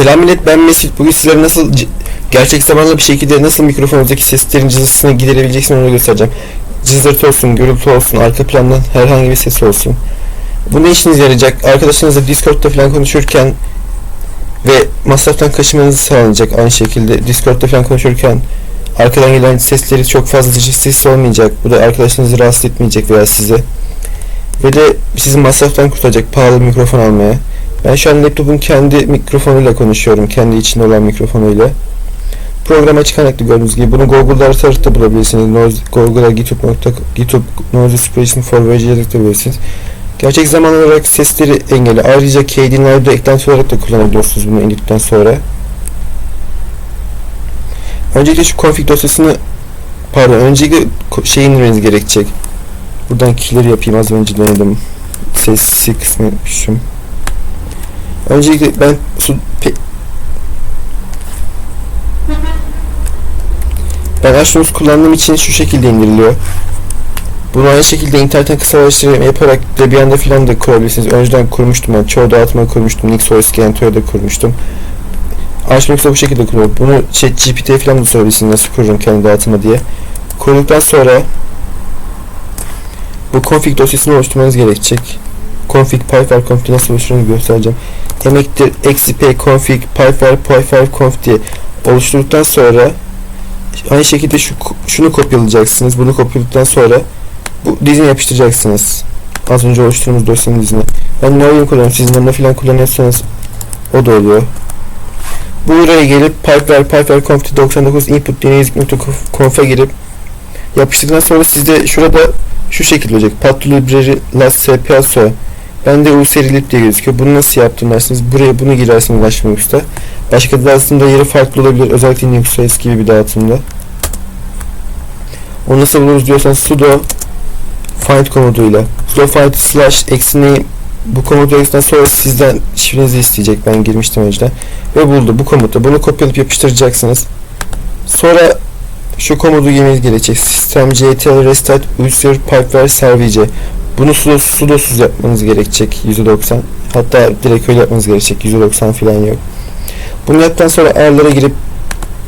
Selam millet ben Mesut. Bugün sizlere nasıl gerçek zamanlı bir şekilde nasıl mikrofonunuzdaki seslerin cızırtısını giderebileceksiniz onu göstereceğim. Cızırtı olsun, gürültü olsun, arka plandan herhangi bir ses olsun. Bu ne işinize yarayacak? Arkadaşlarınızla Discord'da falan konuşurken ve masraftan kaçınmanızı sağlayacak aynı şekilde. Discord'da falan konuşurken arkadan gelen sesleri çok fazla dışı ses olmayacak. Bu da arkadaşlarınızı rahatsız etmeyecek veya size. Ve de sizi masraftan kurtaracak pahalı mikrofon almaya. Ben şu an laptopun kendi mikrofonuyla konuşuyorum. Kendi içinde olan mikrofonuyla. Program açık kaynaklı gördüğünüz gibi. Bunu Google'da aratarak da bulabilirsiniz. Google'a github.com github Noise Inspiration for da bulabilirsiniz. Gerçek zaman olarak sesleri engelli. Ayrıca KD Live'da eklenti olarak da kullanabiliyorsunuz bunu indikten sonra. Öncelikle şu config dosyasını pardon öncelikle şey indirmeniz gerekecek. Buradan key'leri yapayım az önce denedim. Sesi kısmı yapmışım. Öncelikle ben su ben Ashnos kullandığım için şu şekilde indiriliyor. Bunu aynı şekilde internetten kısalaştırma yaparak Debian'da filan da kurabilirsiniz. Önceden kurmuştum ben. Çoğu dağıtıma kurmuştum. NixOS Gento'ya da kurmuştum. Ashnos'da bu şekilde kuruyor. Bunu şey, GPT'ye filan da sorabilirsiniz. Nasıl kururum kendi dağıtıma diye. Kurduktan sonra bu config dosyasını oluşturmanız gerekecek. Config pyfire config nasıl oluşturduğunu göstereceğim. Emektir eksi p config pyfire pyfire conf diye oluşturduktan sonra aynı şekilde şu şunu kopyalayacaksınız. Bunu kopyaladıktan sonra bu dizini yapıştıracaksınız. Az önce oluşturduğumuz dosyanın dizine. Ben Noyum kullanıyorum. Siz Nano falan kullanıyorsanız o da oluyor. Buraya gelip pyfire pyfire conf 99 input conf'a girip yapıştırdıktan sonra sizde şurada şu şekilde olacak. Patlu library last cpaso Bende userilip diye gözüküyor. Bunu nasıl yaptım dersiniz. Buraya bunu girersiniz Başlinux'ta. Başka dağıtımda yeri farklı olabilir. Özellikle Linux'ta gibi bir dağıtımda. Onu nasıl buluruz diyorsanız sudo find komutuyla sudo find slash eksi bu komutu yazdıktan sonra sizden şifrenizi isteyecek. Ben girmiştim önceden. Ve buldu bu komutu. Bunu kopyalayıp yapıştıracaksınız. Sonra şu komutu girmeniz gerekecek. System ctl restart user pipeware service. Bunu sudo, sudosuz yapmanız gerekecek %90. Hatta direkt öyle yapmanız gerekecek %90 falan yok. Bunu yaptıktan sonra ayarlara girip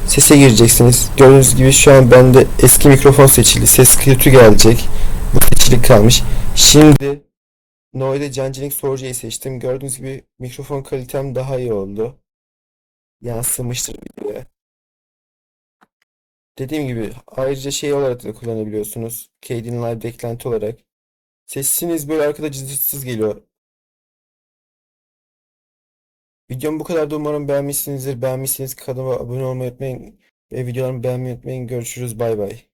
sese gireceksiniz. Gördüğünüz gibi şu an bende eski mikrofon seçildi. Ses kötü gelecek. Bu seçilik kalmış. Şimdi Noise Cancilik Sorucu'yu seçtim. Gördüğünüz gibi mikrofon kalitem daha iyi oldu. Yansımıştır videoya. Dediğim gibi ayrıca şey olarak da kullanabiliyorsunuz. KD'nin live eklenti olarak. Sesiniz böyle arkada cızırtsız geliyor. Videom bu kadar da umarım beğenmişsinizdir. Beğenmişseniz kanalıma abone olmayı unutmayın. Ve videolarımı beğenmeyi unutmayın. Görüşürüz. Bay bay.